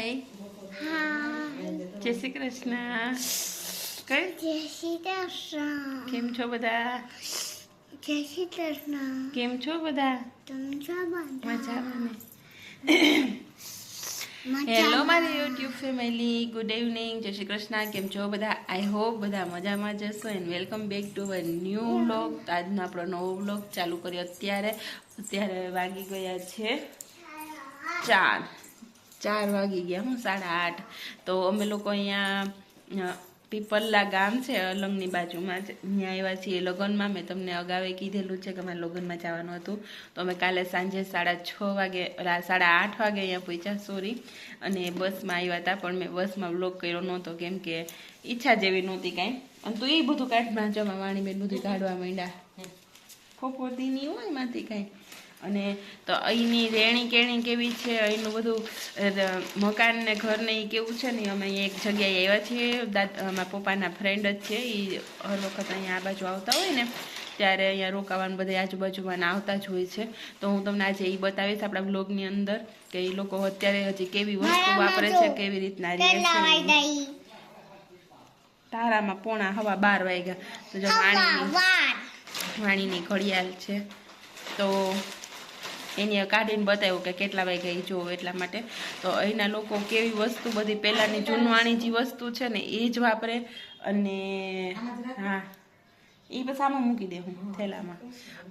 હાય જય શ્રી કૃષ્ણ કઈ? જય શ્રી કૃષ્ણ કેમ છો બધા? જય શ્રી કૃષ્ણ કેમ છો બધા? તમે છો બધા? મજામાં હેલો મારી યુટ્યુબ ફેમિલી ગુડ ઇવનિંગ જય શ્રી કૃષ્ણ કેમ છો બધા? આઈ હોપ બધા મજામાં જશો and welcome back to a new vlog આજનો આપણો નવો વ્લોગ ચાલુ કર્યો અત્યારે. અત્યારે વાગી ગયા છે ચાર. ચાર વાગી ગયા હું સાડા આઠ. તો અમે લોકો અહીંયા પીપલલા ગામ છે અલંગની બાજુમાં જ અહીંયા આવ્યા છીએ. લગ્નમાં મેં તમને અગાઉ કીધેલું છે કે મારે લગ્નમાં જવાનું હતું. તો અમે કાલે સાંજે સાડા છ વાગે સાડા આઠ વાગે અહીંયા પહોંચ્યા સોરી. અને બસમાં આવ્યા હતા પણ મેં બસમાં બ્લોક કર્યો નહોતો કેમ કે ઈચ્છા જેવી નહોતી કાંઈ. અને તો એ બધું કાઢમાં વાંચવામાં વાણીબેન બધું કાઢવા માંડ્યા. ખોપોતી નહીં હોય એમાંથી કાંઈ. અને તો અહીંની રેણી કેણી કેવી છે? અહીંનું બધું મકાન ને ઘર ને એ કેવું છે ને? અમે એક જગ્યાએ આવ્યા છીએ અમારા પપ્પાના ફ્રેન્ડ જ છે એ હર વખત અહીંયા આ બાજુ આવતા હોય ને ત્યારે અહીંયા રોકાવાનું બધે આજુબાજુમાં આવતા જ હોય છે. તો હું તમને આજે એ બતાવીશ આપણા બ્લોગની અંદર કે એ લોકો અત્યારે હજી કેવી વસ્તુ વાપરે છે કેવી રીતના રહે છે. તારામાં પોણા હવા બાર વાગ્યા તો જો વાણીની વાણીની ઘડિયાળ છે. તો એને કાઢીને બતાવ્યું કે કેટલા વાગે ઈ જોવો એટલા માટે. તો અહીંના લોકો કેવી વસ્તુ બધી પહેલાંની જૂનવાણી જે વસ્તુ છે ને એ જ વાપરે અને હા. એ બસ આમાં મૂકી દે હું, થેલામાં.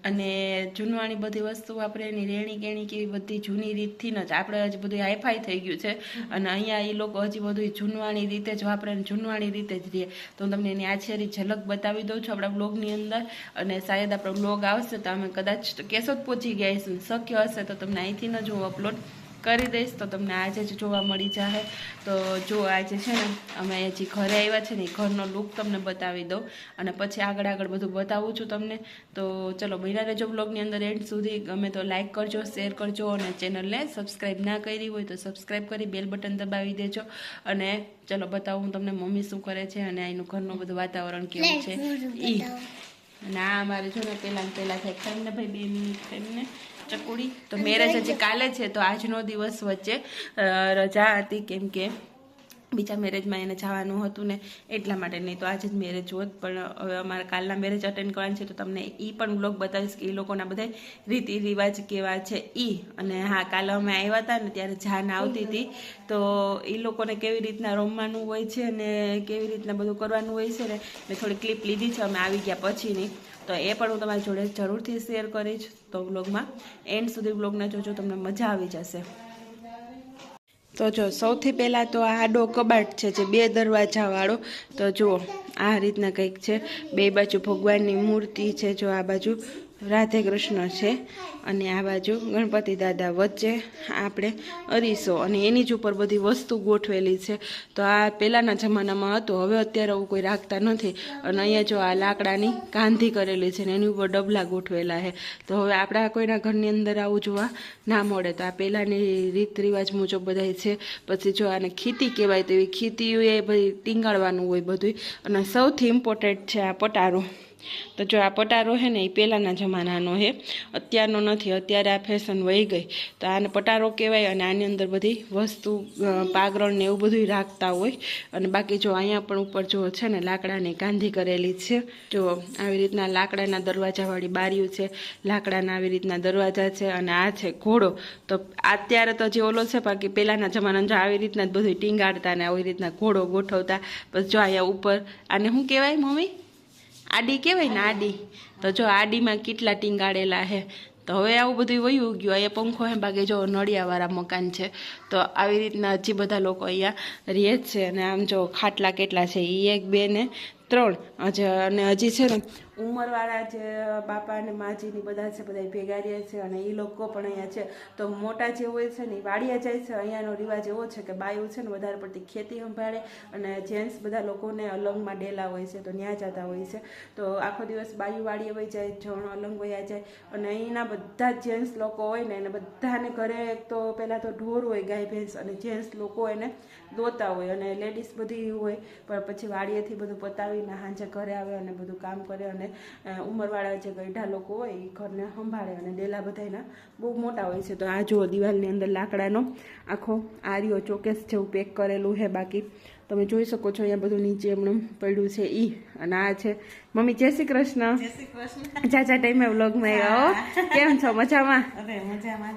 અને જૂનવાણી બધી વસ્તુ વાપરે એની રેણી કેણી કેવી બધી જૂની રીતથી જ, આપણે હજી બધું હાઈફાઈ થઈ ગયું છે. અને અહીંયા એ લોકો હજી બધું જૂનવાણી રીતે જ વાપરે જૂનવાણી રીતે જ રહે. તો હું તમને એની આછેરી ઝલક બતાવી દઉં છું આપણા બ્લોગની અંદર. અને શાયદ આપણો બ્લોગ આવશે તો અમે કદાચ કેશોદ પહોંચી ગયા શક્ય હશે તો તમને અહીંથી ન હું અપલોડ કરી દઈશ તો તમને આજે જ જોવા મળી જાય તો જો આજે છે ને અમે હજી ઘરે આવ્યા છે ને ઘરનો લુક તમને બતાવી દઉં. અને પછી આગળ આગળ બધું બતાવું છું તમને. તો ચલો બન્યા રહેજો બ્લોગની અંદર એન્ડ સુધી. ગમે તો લાઇક કરજો શેર કરજો અને ચેનલને સબસ્ક્રાઈબ ના કરી હોય તો સબસ્ક્રાઈબ કરી બેલ બટન દબાવી દેજો. અને ચલો બતાવું હું તમને મમ્મી શું કરે છે અને અહીંનું ઘરનું બધું વાતાવરણ કેવું છે. ઈ. અને આ અમારે જો ને પહેલાં પહેલાં થાય. ખાઈને ને ભાઈ બે મિનિટ ખાઈને ચકુડી. તો મેરેજ હજી કાલે છે તો આજનો દિવસ વચ્ચે રજા હતી કેમ કે બીજા મેરેજમાં એને જવાનું હતું ને એટલા માટે નહીં તો આજે જ મેરેજ હોત. પણ હવે અમારે કાલના મેરેજ અટેન્ડ કરવાની છે તો તમને એ પણ બ્લોગ બતાવીશ કે એ લોકોના બધા રીતિ રિવાજ કેવા છે એ અને હા કાલે અમે આવ્યા હતા ને ત્યારે જાન આવતી હતી. તો એ લોકોને કેવી રીતના રમવાનું હોય છે અને કેવી રીતના બધું કરવાનું હોય છે ને મેં થોડી ક્લિપ લીધી છે અમે આવી ગયા પછીની. તો એ પણ હું તમારી જોડે જરૂરથી શેર કરીશ તો બ્લોગમાં એન્ડ સુધી બ્લોગને જોજો, તમને મજા આવી જશે. તો જો, સૌથી પહેલાં તો આ આડો કબાટ છે, જે બે દરવાજાવાળો, તો જુઓ, આ રીતના કંઈક છે. બે બાજુ ભગવાનની મૂર્તિ છે, જો આ બાજુ રાધે કૃષ્ણ છે અને આ બાજુ ગણપતિ દાદા વચ્ચે આપણે અરીસો અને એની જ ઉપર બધી વસ્તુ ગોઠવેલી છે. તો આ પહેલાંના જમાનામાં હતું, હવે અત્યારે એવું કોઈ રાખતા નથી. અને અહીંયા જો આ લાકડાની કાંધી કરેલી છે ને એની ઉપર ડબલા ગોઠવેલા છે. તો હવે આપણા કોઈના ઘરની અંદર આવું જોવા ના મળે. તો આ પહેલાંની રીત રિવાજ મુજબ બધાય છે. પછી જો આને ખીતી કહેવાય તેવી ખીતી એ ભાઈ ટીંગાળવાનું હોય બધું અને સૌથી ઇમ્પોર્ટન્ટ છે આ પટારો. તો જો આ પટારો છે ને એ પહેલાંના જમાનાનો છે. અત્યારનો નથી, અત્યારે આ ફેશન વહી ગઈ. તો આને પટારો કહેવાય અને આની અંદર બધી વસ્તુ પાગરણ ને એવું બધું રાખતા હોય. અને બાકી જો અહીંયા પણ ઉપર જો છે ને લાકડાની કાંધી કરેલી છે. જો આવી રીતના લાકડાના દરવાજાવાળી બારીઓ છે, લાકડાના આવી રીતના દરવાજા છે અને આ છે ઘોડો. તો અત્યારે તો જે ઓલો છે, બાકી પહેલાંના જમાનામાં જો આવી રીતના જ બધું ટીંગાડતા ને આવી રીતના ઘોડો ગોઠવતા. પછી જો અહીંયા ઉપર, આને શું કહેવાય મમ્મી? આડી કહેવાય ને આડી. તો જો આડીમાં કેટલા ટીંગાડેલા છે તો હવે આવું બધું વયું ગયું. અહીંયા પંખો હે બાકી જો નળિયાવાળા મકાન છે. તો આવી રીતના હજી બધા લોકો અહીંયા રહે છે. અને આમ જો ખાટલા કેટલા છે. એ એક, બે ને ત્રણ. હજી, અને હજી છે ને ઉંમરવાળા જે બાપા અને માજીની બધા છે બધા ભેગા રહે છે અને એ લોકો પણ અહીંયા છે. તો મોટા જે હોય છે ને એ વાડિયા જાય છે, અહીંયાનો રિવાજ એવો છે કે બાયું છે ને વધારે પડતી ખેતી સંભાળે અને જેન્ટ્સ બધા લોકોને અલંગમાં ડેલા હોય છે, તો ત્યાં જતા હોય છે. તો આખો દિવસ બાયું વાડીએ વહી જાય, જણ અલંગ વયા જાય અને અહીંના બધા જેન્ટ્સ લોકો હોય ને એને બધાને ઘરે તો પહેલાં તો ઢોર હોય, ગાય, ભેંસ અને જેન્ટ્સ લોકો એને દોતા હોય અને લેડીઝ બધી હોય, પણ પછી વાડીએથી બધું પતાવીને સાંજે ઘરે આવે અને બધું કામ કરે અને ઉંમરવાળા જે ગઈઢા લોકો હોય એ ઘરને સંભાળે અને ડેલા બધાના બહુ મોટા હોય છે. તો આ જુઓ દિવાલની અંદર લાકડાનો આખો આર્યો ચોકેસ જેવું પેક કરેલું છે બાકી. તમે જોઈ શકો છો અહીંયા બધું નીચે એમણે પડ્યું છે ઈ અને આ છે. મમ્મી જય શ્રી કૃષ્ણ. ચાચા ટાઈમે વ્લોગમાં આવ્યા કેમ છો? મજામાં?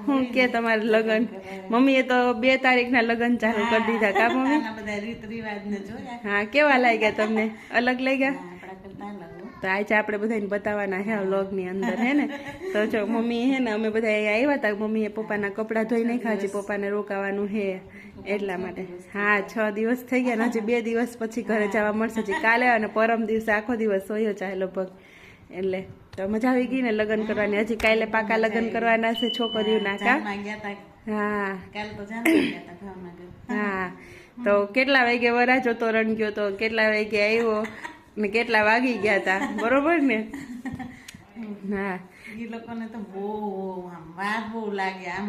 હું કે. તમારે લગ્ન? મમ્મીએ તો બે તારીખના લગ્ન ચાલુ કરી દીધા કા મમ્મી? રીત રિવાજ ને જોયા. હા કેવા લાગ્યા તમને? અલગ લાગ્યા? તો આજે આપણે બધાને બતાવવાના હે. વ્લોગની અંદર હે ને? તો જો મમ્મી હે ને અમે બધા આવ્યા હતા મમ્મીએ પપ્પાના કપડાં ધોઈ નાખ્યા છે પપ્પાને રોકાવાનું હે એટલા માટે. હા છ દિવસ થઈ ગયા ને હજી બે દિવસ પછી ઘરે જવા મળશે. હજી કાલે અને પરમ દિવસે આખો દિવસ હોય ચાહે લગભગ. એટલે તો મજા આવી ગઈ ને લગ્ન કરવાની. હજી કાલે પાકા લગ્ન કરવાના છે છોકરીઓ કા? જાનમાં હા. તો તા હા. તો કેટલા વાગે વરાજો તોરણ ગયો તો? કેટલા વાગે આવ્યો? ને કેટલા વાગી ગયા હતા બરોબર ને? હા. લોકોને તો બહુ આમ વાર બહુ લાગે આમ.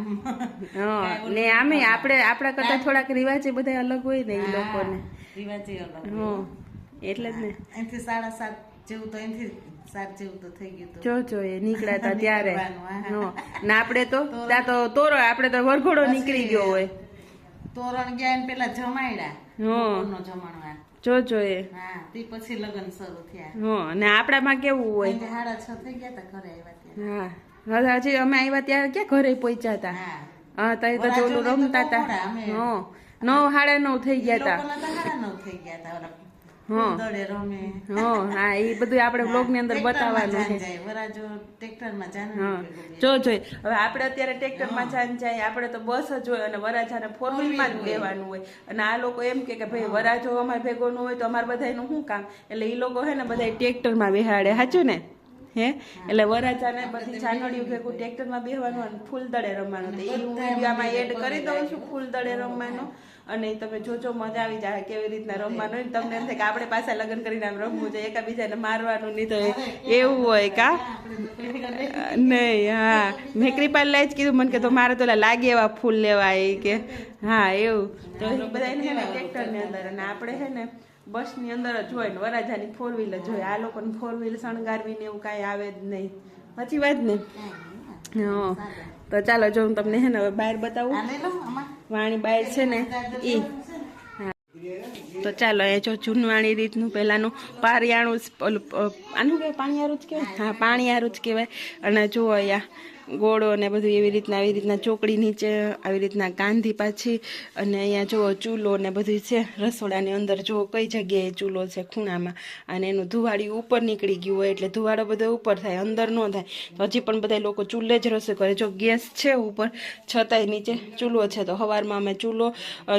ને આમે આપણે આપણા કરતા થોડાક રિવાજે બધા અલગ હોય ને એ લોકોને. રિવાજે અલગ હા એટલે જ ને. અહીંથી સાડા સાત જેવું તો અહીંથી સાત જેવું તો થઈ ગયું જો જો એ નીકળ્યા હતા ત્યારે. હા. આપણે તો ત્યાં તો તોરો આપણે તો વરઘોડો નીકળી ગયો હોય. તોરણ ગયા ને પેલા જમાડ્યા હા. બપોરનો જમણવાર જો જો એ હા તે પછી લગ્ન શરૂ થયા. હા ને આપણામાં કેવું હોય? સાડા છ થઈ ગયા તા ઘરે આવ્યા ત્યાં. હા. હજી અમે આવ્યા ત્યારે ક્યાં ઘરે પહોંચ્યા હતા હા. હા તો વરાજો ચોલું ને તો રમતા હતા હા નવ સાડા નવ થઈ ગયા હતા સાડા નવ થઈ ગયા તા. ઓલા હા. દડે રમે. હા હા એ બધું આપણે બ્લોગની અંદર બતાવવાનું છે. વરાજો ટ્રેક્ટરમાં જાન હા. જો જોઈ હવે આપણે અત્યારે ટ્રેક્ટરમાં જાન જાય આપણે તો બસ જ હોય અને વરાજાને ફોર વ્હીલમાં જ બેવાનું હોય. અને આ લોકો એમ કે કે ભાઈ વરાજો અમારે ભેગો ન હોય તો અમારે બધાનું શું કામ? એટલે એ લોકો હે ને બધા ટ્રેક્ટરમાં બેહાડે સાચું ને? હે? એટલે વરાજાને બધી જાનડીઓ ભેગું ટ્રેક્ટરમાં બેહવાનું અને ફૂલ દડે રમવાનું તો એ હું વિડીયોમાં એડ કરી દઉં છું ફૂલ દડે રમવાનો. અને તમે જોજો મજા આવી જાય કેવી રીતના રમવાનું હોય તમને એમ થાય કે આપણે પાસે લગ્ન કરીને આમ રમવું જોઈએ એકબીજાને મારવાનું નહીં તો એવું હોય કા? નહીં હા. મેં કૃપાલ જ કીધું મને કે તો મારે તો લાગે એવા ફૂલ લેવા એ કે. હા એવું. તો બધા ને ટ્રેક્ટરની અંદર અને આપણે છે ને બસની અંદર જ હોય ને વરાજાની ફોર વ્હીલ જ હોય. આ લોકોને ફોર વ્હીલ શણગારવી ને એવું કાંઈ આવે જ નહીં. સાચી વાત ને? હા. તો ચાલો જો હું તમને હે ને હવે બહાર બતાવું. વાણી બહાર છે ને એ તો ચાલો, એ જો જૂનવાણી રીતનું પહેલાંનું પારિયાણું જ, ઓલું આનું કહેવાય, પાણીયારું જ કહેવાય? હા, પાણીયારું જ કહેવાય. અને જુઓ અહીંયા ગોળો ને બધું એવી રીતના, આવી રીતના ચોકડી નીચે, આવી રીતના કાંધી પાછી અને અહીંયા જુઓ ચૂલો ને બધું છે, રસોડાની અંદર જુઓ કઈ જગ્યાએ ચૂલો છે ખૂણામાં. અને એનું ધુવાડિયું ઉપર નીકળી ગયું હોય એટલે ધુવાડો બધો ઉપર થાય, અંદર ન થાય. હજી પણ બધા લોકો ચૂલે જ રસોઈ કરે. જો ગેસ છે ઉપર, છતાંય નીચે ચૂલો છે. તો સવારમાં અમે ચૂલો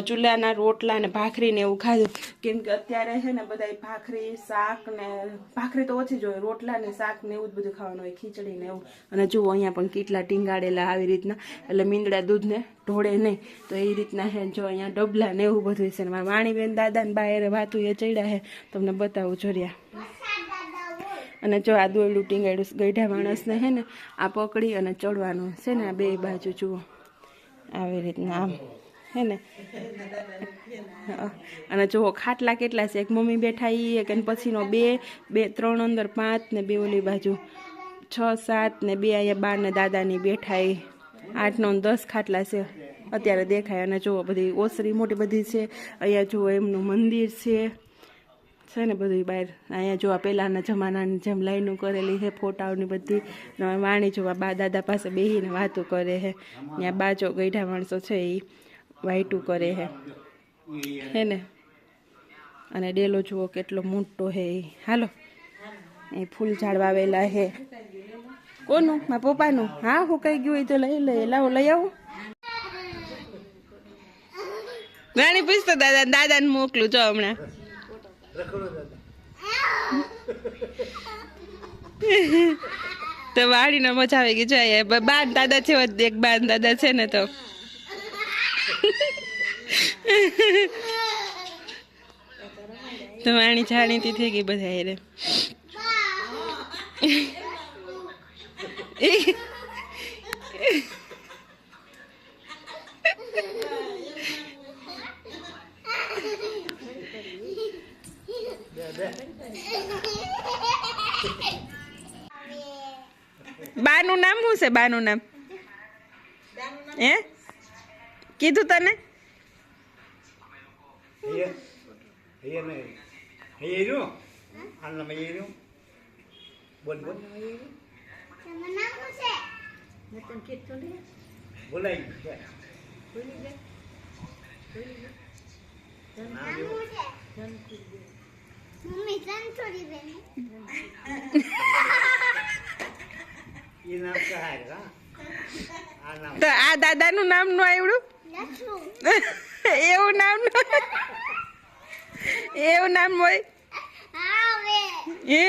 ચૂલાના રોટલા ને ભાખરી એવું ખાધું. કેમ કે અત્યારે છે ને બધા ભાખરી, શાક ને, ભાખરી તો ઓછી જ હોય. રોટલા ને શાક ને એવું જ બધું ખાવાનું હોય, ખીચડી ને એવું. અને જુઓ અહીંયા પણ કેટલા ટીંગાડેલા આવી રીતના. એટલે મીંદડા દૂધને ઢોળે નહીં. તો એ રીતના હે જો અહીંયા ડબલા ને એવું બધું છે મારા વાણીબેન દાદા ને બાયરે વાતું એ ચડ્યા હે. તમને બતાવું જોડ્યા અને જો આ દોયડું ટીંગાડ્યું ગઈઢા માણસને છે ને આ પકડી અને ચડવાનું છે ને આ બે બાજુ જુઓ. આવી રીતના આમ. હે ને? અને જુઓ ખાટલા કેટલા છે. એક મમ્મી બેઠા એ એક અને પછીનો બે બે, ત્રણ અંદર પાંચ ને બે ઓલી બાજુ. છ, સાત ને બે અહીંયા બાર ને દાદાની બેઠા એ આઠ, નવ દસ ખાટલા છે. અત્યારે દેખાય અને જુઓ, બધી ઓસરી મોટી બધી છે. અહીંયા જુઓ, એમનું મંદિર છે. છે ને બધું બહાર. અહીંયા જોવા પહેલાંના જમાનાની જેમ લાઈનો કરેલી છે, ફોટાઓની બધી. વાણી જોવા બા દાદા પાસે બેસીને વાતો કરે છે. ત્યાં બાજો ગઈઢા માણસો છે એ વાઈટું કરે છે. હે ને? અને ડેલો જુઓ, કેટલો મોટો હે એ હાલો. એ ફૂલ ઝાડ વાવેલા હે કોનું? મારા પપ્પાનું? હા, હું કઈ ગયું હોય તો લઈ લઈ લાવો, લઈ આવું. રાણી પૂછતો, દાદા, દાદાને મોકલું જો હમણાં. તો વાડીને મજા આવી ગઈ. જોઈએ બાન દાદા છે એક બાન દાદા છે ને તો. તો વાણી જાણીતી થઈ ગઈ બધા રે બાનું નામ શું છે? બાનું નામ. હે? કીધું તને? બોલ Iya તમારું નામ મમ્મી બેન. તો આ દાદાનું નામનું આવડું એવું નામ એવું નામ હોય આવે એ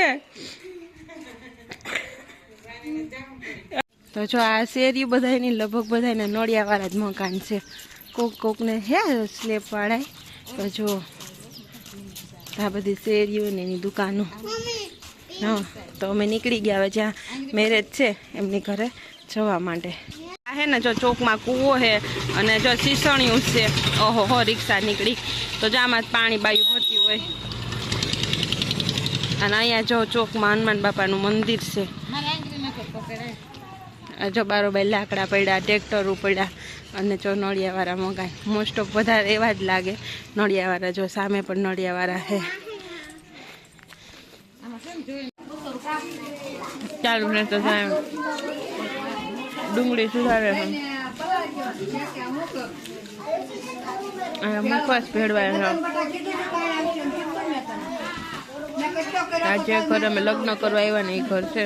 તો જો આ શેરી બધાની લગભગ બધાને નળિયાવાળા જ મકાન છે. કોક કોકને હે સ્લેપ વાળાય? તો જો, આ બધી શેરીઓ ને એની દુકાનો. હા, તો અમે નીકળી ગયા હવે જ્યાં મેરેજ છે એમની ઘરે જવા માટે. આ હે ને જો ચોકમાં કૂવો છે અને જો શીસણિયું છે. ઓહો, હો, રિક્ષા નીકળી. તો જો આમાં પાણી બાયું ભરતી હોય. અને અહીંયા જો ચોકમાં હનુમાન બાપાનું મંદિર છે. જો બારોબાર લાકડા પડ્યા ટ્રેક્ટર પડ્યા અને જો નળિયાવાળા મંગાય મોસ્ટ ઓફ વધારે એવા જ લાગે. નળિયાવાળા જો સામે પણ નળિયાવાળા છે ચાલુ ને તો ડુંગળી સુધારે મુખવાસ ભેળવાય આજે ઘર અમે લગ્ન કરવા આવ્યા ને એ ઘર છે.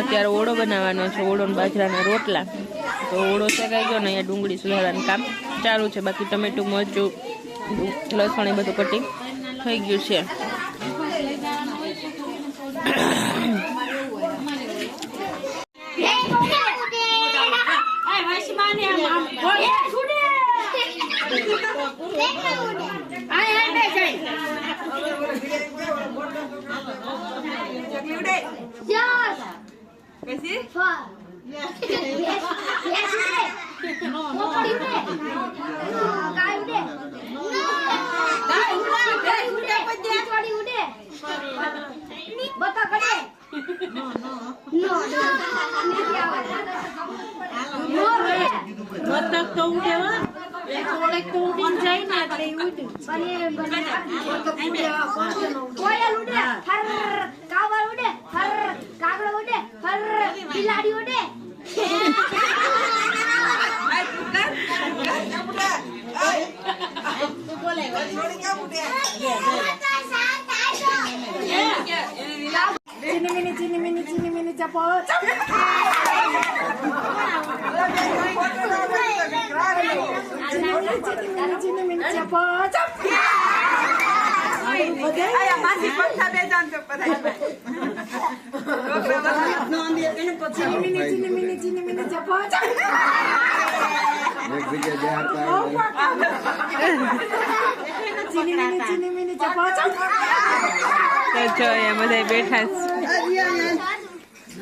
અત્યારે ઓળો બનાવવાનો છે, ઓળો બાજરાના રોટલા. તો ઓળો શેકાઈ ગયો ને અહીંયા ડુંગળી સુધારવાનું કામ ચાલુ છે, બાકી ટમેટું, મરચું, લસણ એ બધું કટિંગ થઈ ગયું છે. Is it? Four. Yes. yes. Yes, it is. No, no. What is it? No. Guy would it? No. Guy would it? Guy would it? Guy would it? બતા કરે નો નો નો નો બતા તો ઉડે વા કોયલ ઉડે હર કાવળ ઉડે હર કાગડો ઉડે હર બિલાડી ઉડે. Cini mini cini mini cini mini cepol. Cini mini cini mini cini mini cepol. Ayo masih paksa deh jangan cepat. Cini mini cini mini cini mini Cini mini cini mini cepol. Ya.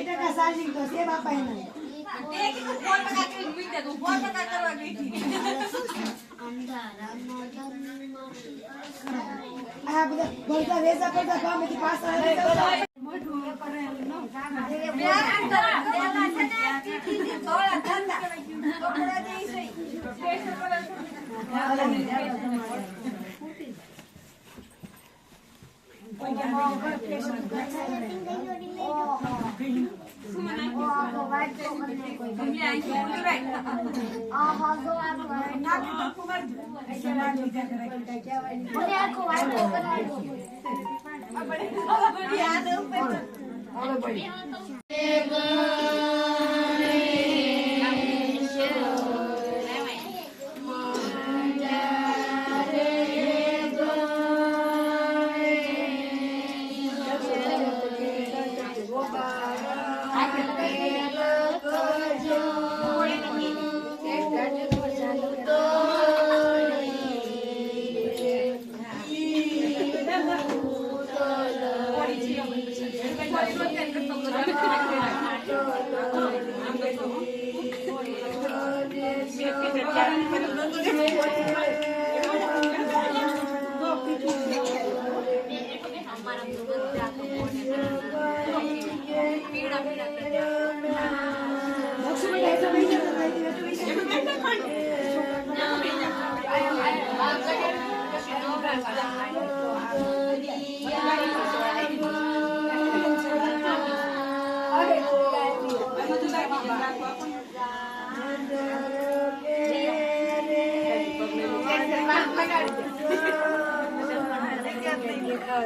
એસી ટકા charging તો છે બાપા એના આ બધા ભરતા વેસા કરતા કામ બધી પાસ Thank you. યાદ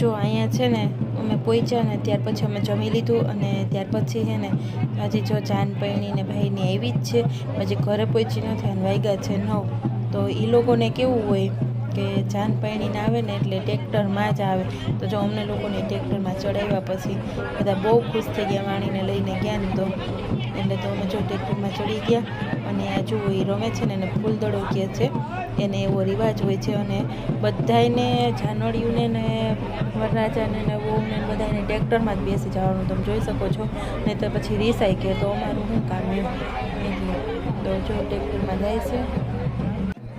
જો અહીંયા છે ને, અમે પહોંચ્યા ને, ત્યાર પછી અમે જમી લીધું અને ત્યાર પછી છે ને હજી જો જાન પૈણી ને ભાઈની આવી જ છે પછી ઘરે પહોંચી નથી અને વાગ્યા છે નવ. તો એ લોકોને કેવું હોય કે જાન પૈણીને આવે ને એટલે ટ્રેક્ટરમાં જ આવે. તો જો અમને લોકોને ટ્રેક્ટરમાં ચડાવ્યા પછી બધા બહુ ખુશ થઈ ગયા વાણીને લઈને ગયા ને તો. એટલે તો અમે જો ટ્રેક્ટરમાં ચડી ગયા અને આ જુઓ એ રમે છે ને એને ફૂલદડો કહે છે. એને એવો રિવાજ હોય છે અને બધાયને જાનડિયુંને ને વરરાજાને ને વહુને ને બધાને ટ્રેક્ટરમાં જ બેસી જવાનું તમે જોઈ શકો છો. નહીં તો પછી રીસાય કે તો અમારું શું કામ એમ? તો જો ટ્રેક્ટરમાં જાય છે.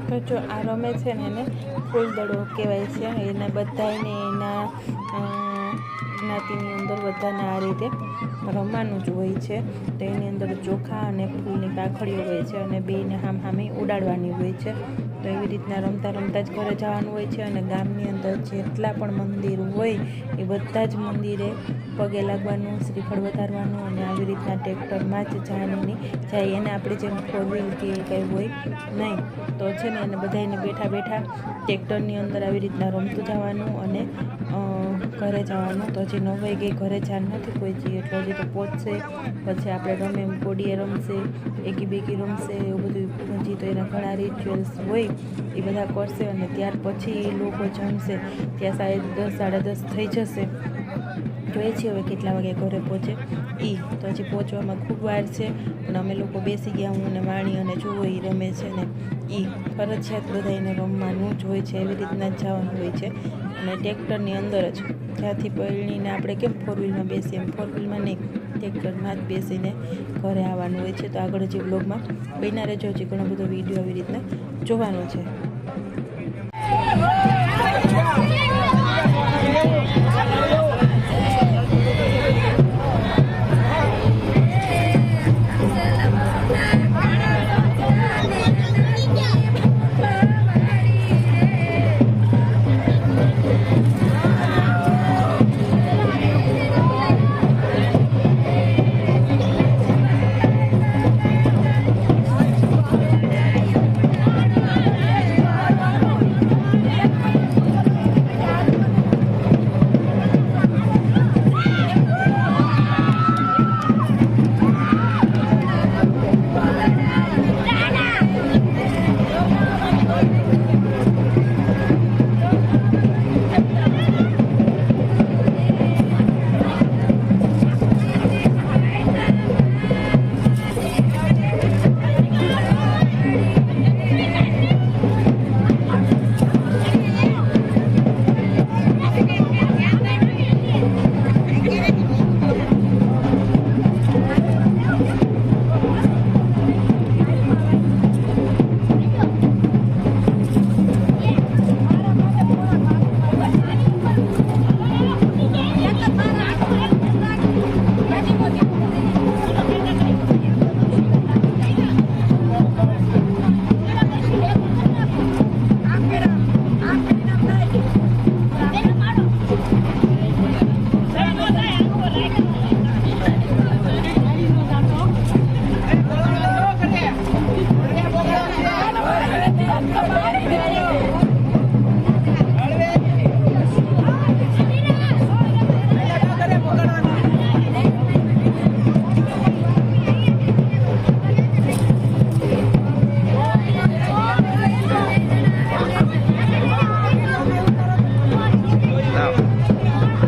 તો જો આ રમે છે ને એને ફૂલદડો કહેવાય છે. એને બધાયને એના જ્ઞાતિની અંદર બધાને આ રીતે રમવાનું જ હોય છે. તો એની અંદર ચોખા અને ફૂલની કાખડીઓ હોય છે અને બેને હામ હામે ઉડાડવાની હોય છે. તો એવી રીતના રમતા રમતા જ ઘરે જવાનું હોય છે અને ગામની અંદર જેટલા પણ મંદિર હોય એ બધા જ મંદિરે પગે લાગવાનું, શ્રીફળ વધારવાનું અને આવી રીતના ટ્રેક્ટરમાં જ જવાની જાય. એને આપણે જેમ ફોર વ્હીલ કે કંઈ હોય નહીં, તો છે ને એને બધાને બેઠા બેઠા ટ્રેક્ટરની અંદર આવી રીતના રમતું જવાનું અને ઘરે જવાનું. તો હજી નવ વાગે ઘરે જાણ નથી પહોંચી એટલે હજી તો પહોંચશે પછી આપણે ગમે એમ કોડીએ રમશે, એકી બેકી રમશે, એવું બધું હજી તો એના ઘણા રિચ્યુઅલ્સ હોય, એ બધા કરશે અને ત્યાર પછી એ લોકો જમશે. ત્યાં સાહેબ દસ, સાડા દસ થઈ જશે. જોઈએ છીએ હવે કેટલા વાગે ઘરે પહોંચે. એ તો હજી પહોંચવામાં ખૂબ વાર છે, પણ અમે લોકો બેસી ગયા, હું ને વાણી અને જુઓ એ રમે છે ને. એ ફરજિયાત બધા એને રમવાનું જ હોય છે, એવી રીતના જ જવાનું હોય છે. અને ટ્રેક્ટરની અંદર જ જ્યાંથી પરણીને આપણે કેમ ફોર વ્હીલમાં બેસીએ એમ ફોર વ્હીલમાં નહીં. જ બેસીને ઘરે આવવાનું હોય છે. તો આગળ જે બ્લોગમાં બન્યા રહેજો. હજી ઘણો બધો વીડિયો આવી રીતના જોવાનો છે.